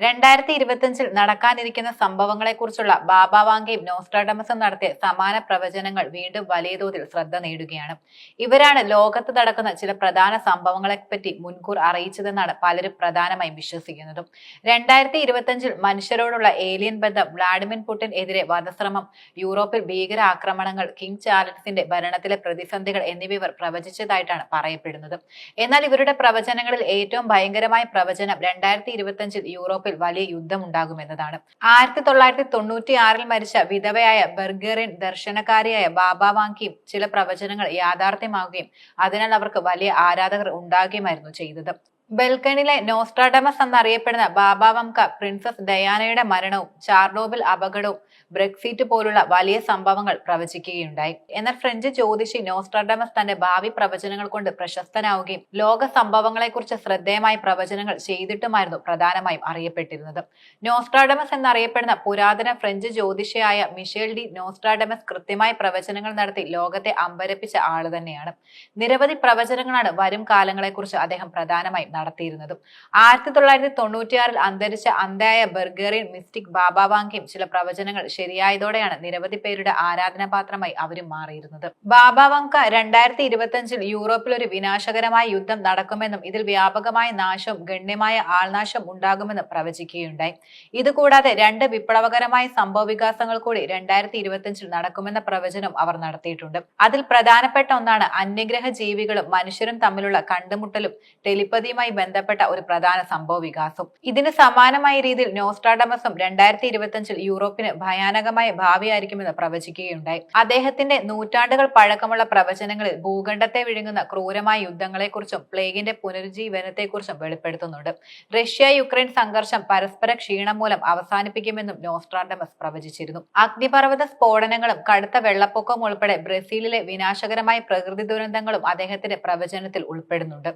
രണ്ടായിരത്തി ഇരുപത്തിയഞ്ചിൽ നടക്കാനിരിക്കുന്ന സംഭവങ്ങളെക്കുറിച്ചുള്ള ബാബ വാങ്കയും നോസ്ട്രാഡമസും നടത്തിയ സമാന പ്രവചനങ്ങൾ വീണ്ടും വലിയ തോതിൽ ശ്രദ്ധ നേടുകയാണ്. ഇവരാണ് ലോകത്ത് നടക്കുന്ന ചില പ്രധാന സംഭവങ്ങളെപ്പറ്റി മുൻകൂർ അറിയിച്ചതെന്നാണ് പലരും പ്രധാനമായും വിശ്വസിക്കുന്നതും. രണ്ടായിരത്തി ഇരുപത്തിയഞ്ചിൽ മനുഷ്യരോടുള്ള ഏലിയൻ ബന്ധം വ്ളാഡിമിർ പുടിൻ എതിരെ വധശ്രമം യൂറോപ്പിൽ ഭീകര ആക്രമണങ്ങൾ കിങ് ചാർലസിന്റെ ഭരണത്തിലെ പ്രതിസന്ധികൾ എന്നിവ പ്രവചിച്ചതായിട്ടാണ് പറയപ്പെടുന്നത്. എന്നാൽ ഇവരുടെ പ്രവചനങ്ങളിൽ ഏറ്റവും ഭയങ്കരമായ പ്രവചനം രണ്ടായിരത്തി ഇരുപത്തിയഞ്ചിൽ യൂറോപ്പിൽ വലിയ യുദ്ധമുണ്ടാകുമെന്നതാണ്. ആയിരത്തി തൊള്ളായിരത്തി തൊണ്ണൂറ്റി ആറിൽ മരിച്ച വിധവയായ ബർഗറിൻ ദർശനക്കാരിയായ ബാബ വാങ്കിയും ചില പ്രവചനങ്ങൾ യാഥാർത്ഥ്യമാവുകയും അതിനാൽ അവർക്ക് വലിയ ആരാധകർ ഉണ്ടാകുകയുമായിരുന്നു ചെയ്തത്. ബെൽക്കണിലെ നോസ്ട്രാഡമസ് എന്നറിയപ്പെടുന്ന ബാബ വംക പ്രിൻസസ് ഡയാനയുടെ മരണവും ചാർഡോബിൽ അപകടവും ബ്രെക്സിറ്റ് പോലുള്ള വലിയ സംഭവങ്ങൾ പ്രവചിക്കുകയുണ്ടായി. എന്നാൽ ഫ്രഞ്ച് ജ്യോതിഷി നോസ്ട്രാഡമസ് തന്റെ ഭാവി പ്രവചനങ്ങൾ കൊണ്ട് പ്രശസ്തനാവുകയും ലോക സംഭവങ്ങളെക്കുറിച്ച് ശ്രദ്ധേയമായ പ്രവചനങ്ങൾ ചെയ്തിട്ടുമായിരുന്നു പ്രധാനമായും അറിയപ്പെട്ടിരുന്നത്. നോസ്ട്രാഡമസ് എന്നറിയപ്പെടുന്ന പുരാതന ഫ്രഞ്ച് ജ്യോതിഷിയായ മിഷേൽ ഡി നോസ്ട്രാഡമസ് കൃത്യമായ പ്രവചനങ്ങൾ നടത്തി ലോകത്തെ അമ്പരപ്പിച്ച ആൾ തന്നെയാണ്. നിരവധി പ്രവചനങ്ങളാണ് വരും കാലങ്ങളെക്കുറിച്ച് അദ്ദേഹം പ്രധാനമായും നടത്തിയിരുന്നതും. ആയിരത്തി തൊള്ളായിരത്തി തൊണ്ണൂറ്റിയാറിൽ അന്തരിച്ച അന്തായ ബർഗറിൻ മിസ്റ്റിക് ബാബാവാങ്കയും ചില പ്രവചനങ്ങൾ ശരിയായതോടെയാണ് നിരവധി പേരുടെ ആരാധനാപാത്രമായി അവരും മാറിയിരുന്നത്. ബാബാവാങ്ക വങ്ക രണ്ടായിരത്തി ഇരുപത്തിയഞ്ചിൽ യൂറോപ്പിൽ ഒരു വിനാശകരമായ യുദ്ധം നടക്കുമെന്നും ഇതിൽ വ്യാപകമായ നാശം ഗണ്യമായ ആൾനാശം ഉണ്ടാകുമെന്നും പ്രവചിക്കുകയുണ്ടായി. ഇതുകൂടാതെ രണ്ട് വിപ്ലവകരമായ സംഭവ വികാസങ്ങൾ കൂടി രണ്ടായിരത്തി ഇരുപത്തിയഞ്ചിൽ നടക്കുമെന്ന പ്രവചനം അവർ നടത്തിയിട്ടുണ്ട്. അതിൽ പ്രധാനപ്പെട്ട ഒന്നാണ് അന്യഗ്രഹ ജീവികളും മനുഷ്യരും തമ്മിലുള്ള കണ്ടുമുട്ടലും ടെലിപ്പതിയുമായി ബന്ധപ്പെട്ട ഒരു പ്രധാന സംഭവ വികാസം. ഇതിന് സമാനമായ രീതിയിൽ നോസ്ട്രാഡമസും രണ്ടായിരത്തി ഇരുപത്തിയഞ്ചിൽ യൂറോപ്പിന് ഭയാനകമായ ഭാവിയായിരിക്കുമെന്ന് പ്രവചിക്കുകയുണ്ടായി. അദ്ദേഹത്തിന്റെ നൂറ്റാണ്ടുകൾ പഴക്കമുള്ള പ്രവചനങ്ങളിൽ ഭൂഖണ്ഡത്തെ വിഴുങ്ങുന്ന ക്രൂരമായ യുദ്ധങ്ങളെക്കുറിച്ചും പ്ലേഗിന്റെ പുനരുജ്ജീവനത്തെക്കുറിച്ചും വെളിപ്പെടുത്തുന്നുണ്ട്. റഷ്യ യുക്രൈൻ സംഘർഷം പരസ്പര ക്ഷീണം മൂലം അവസാനിപ്പിക്കുമെന്നും നോസ്ട്രാഡമസ് പ്രവചിച്ചിരുന്നു. അഗ്നിപർവത സ്ഫോടനങ്ങളും കടുത്ത വെള്ളപ്പൊക്കവും ഉൾപ്പെടെ ബ്രസീലിലെ വിനാശകരമായ പ്രകൃതി ദുരന്തങ്ങളും അദ്ദേഹത്തിന്റെ പ്രവചനത്തിൽ ഉൾപ്പെടുന്നുണ്ട്.